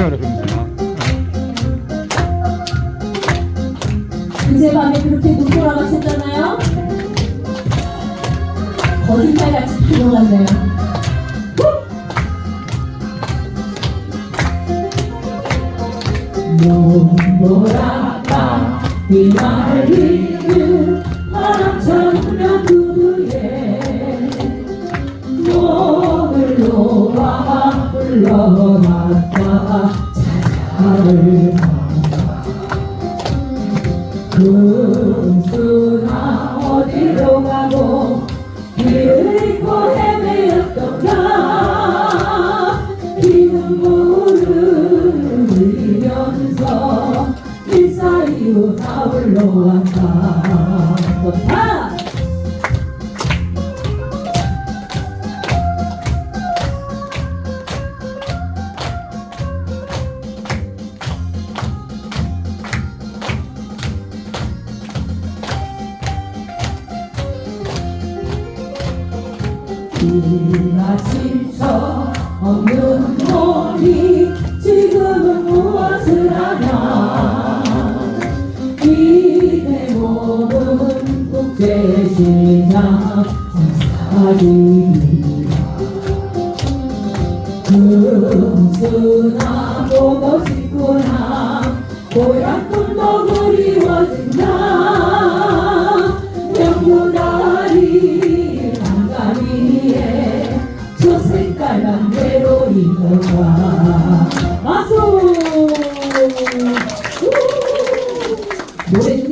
어렵습니다. 그제 밤에 그렇게 눈 돌아가셨잖아요? 거짓말같이 피곤한데요. 눈보라가 휘날리는 바람처럼 구두에 몸을 놓아 찾아를 금수나 어디로 가고 길을 잃고 헤매었던가 이 눈물을 흘리면서 일사이후 다 올라왔다 좋다 이가 실처 없는 몸이 지금은 무엇을 하냐? 이내 몸은 국제시장 사사기입니다. 금수나 보고 싶구나. 고향 너무 좋아.